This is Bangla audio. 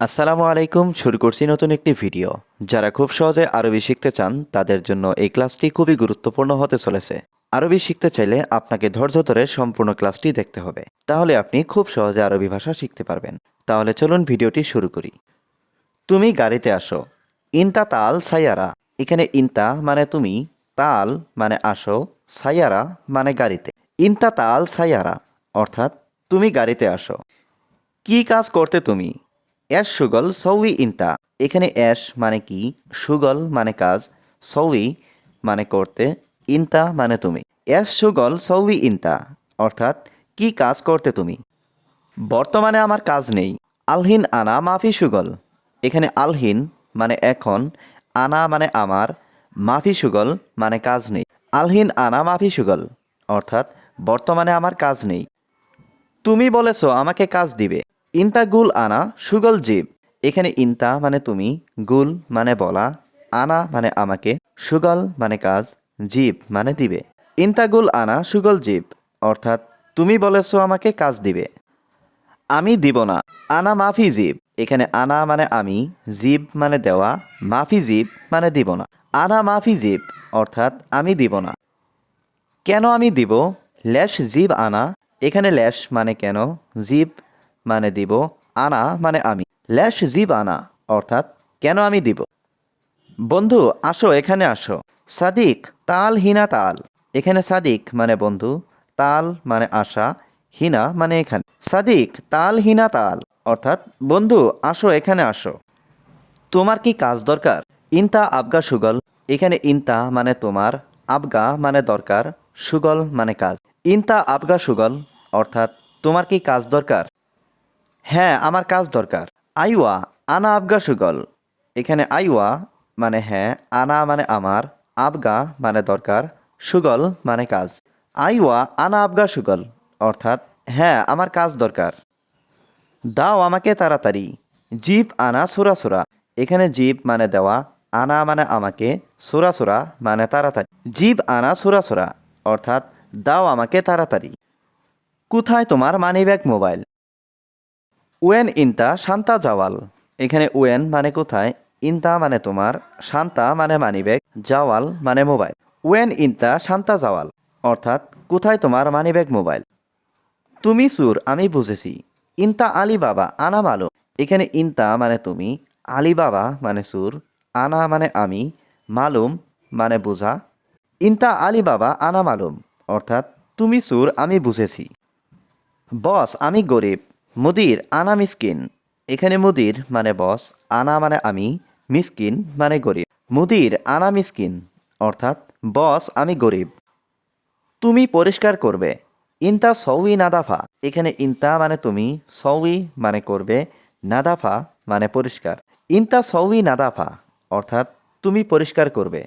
আসসালামু আলাইকুম, শুরু করছি নতুন একটি ভিডিও। যারা খুব সহজে আরবি শিখতে চান, তাদের জন্য এই ক্লাসটি খুবই গুরুত্বপূর্ণ হতে চলেছে। আরবি শিখতে চাইলে আপনাকে ধৈর্য ধরে সম্পূর্ণ ক্লাসটি দেখতে হবে। তাহলে আপনি খুব সহজে আরবি ভাষা শিখতে পারবেন। তাহলে চলুন ভিডিওটি শুরু করি। তুমি গাড়িতে আসো। ইনতা তাল সাইয়ারা। এখানে ইনতা মানে তুমি, তাল মানে আসো, সাইয়ারা মানে গাড়িতে। ইনতা তাল সাইয়ারা, অর্থাৎ তুমি গাড়িতে আসো। কি কাজ করতে তুমি? অ্যাশ সুগল, সৌই ইনতা। এখানে অ্যাশ মানে কি? সুগল মানে কাজ, সৌই মানে করতে, ইনতা মানে তুমি। অ্যাশ সুগল, সৌই ইনতা, অর্থাৎ কি কাজ করতে তুমি? বর্তমানে আমার কাজ নেই। আলহিন আনা মাফি সুগল। এখানে আলহিন মানে এখন, আনা মানে আমার, মাফি সুগল মানে কাজ নেই। আলহিন আনা মাফি সুগল, অর্থাৎ বর্তমানে আমার কাজ নেই। তুমি বলেছ আমাকে কাজ দিবে। ইনতা গুল আনা, সুগল জীব। এখানে ইনতা মানে তুমি, গুল মানে বলা, আনা মানে আমাকে, সুগল মানে কাজ, জীব মানে দিবে। ইনতা গুল আনা, সুগল জীব, অর্থাৎ তুমি বলেছ আমাকে কাজ দিবে। আমি দিব না, আনা মাফি জীব। এখানে আনা মানে আমি, জীব মানে দেওয়া, মাফি জীব মানে দিব না। আনা মাফি জীব, অর্থাৎ আমি দিব না। কেন আমি দিব? ল্যাশ জীব আনা, এখানে ল্যাশ মানে কেন? জীব মানে দিব আনা মানে আমি। ল্যাশ জীব আনা, অর্থাৎ কেন আমি দিব? বন্ধু, আসো, এখানে আসো। সাদিক, তাল হিনা তাল। এখানে সাদিক মানে বন্ধু, তাল মানে আশা, হিনা মানে এখানে। সাদিক, তাল হিনা তাল, অর্থাৎ বন্ধু, আসো, এখানে আসো। তোমার কি কাজ দরকার? ইনতা আবগা সুগল। এখানে ইনতা মানে তোমার, আবগা মানে দরকার, সুগল মানে কাজ। ইনতা আবগা সুগল, অর্থাৎ তোমার কি কাজ দরকার? হ্যাঁ আমার কাজ দরকার। আইওয়া, আনা আবগা সুগল। এখানে আইওয়া মানে হ্যাঁ আনা মানে আমার, আবগা মানে দরকার, সুগল মানে কাজ। আইওয়া, আনা আবগা সুগল, অর্থাৎ হ্যাঁ আমার কাজ দরকার। দাও আমাকে তাড়াতাড়ি। জিপ আনা, সোরা সোরা। এখানে জিপ মানে দেওয়া, আনা মানে আমাকে, সোরা সোরা মানে তাড়াতাড়ি। জিপ আনা, সোরা সোরা, অর্থাৎ দাও আমাকে তাড়াতাড়ি। কোথায় তোমার মানিব্যাগ মোবাইল? ওয়েন ইনতা, শান্তা জাওয়াল। এখানে ওয়েন মানে কোথায়? ইনতা মানে তোমার, শান্তা মানে মানিব্যাগ, জাওয়াল মানে মোবাইল। ওয়েন ইনতা, শান্তা জাওয়াল, অর্থাৎ কোথায় তোমার মানিব্যাগ মোবাইল? তুমি সুর, আমি বুঝেছি। ইনতা আলী বাবা আনা মালুম এখানে ইনতা মানে তুমি আলী বাবা মানে সুর, আনা মানে আমি, মালুম মানে বোঝা। ইনতা আলী বাবা আনা মালুম, অর্থাৎ তুমি সুর, আমি বুঝেছি। বস, আমি গরিব। মুদির, আনা মিসকিন। এখানে মুদির মানে বস আনা মানে আমি, মিসকিন মানে গরিব। মুদির, আনা মিসকিন, অর্থাৎ বস আমি গরিব। তুমি পরিষ্কার করবে। ইনতা সৌই নাদাফা। এখানে ইনতা মানে তুমি, সৌই মানে করবে, নাদাফা মানে পরিষ্কার। ইনতা সৌই নাদাফা, অর্থাৎ তুমি পরিষ্কার করবে।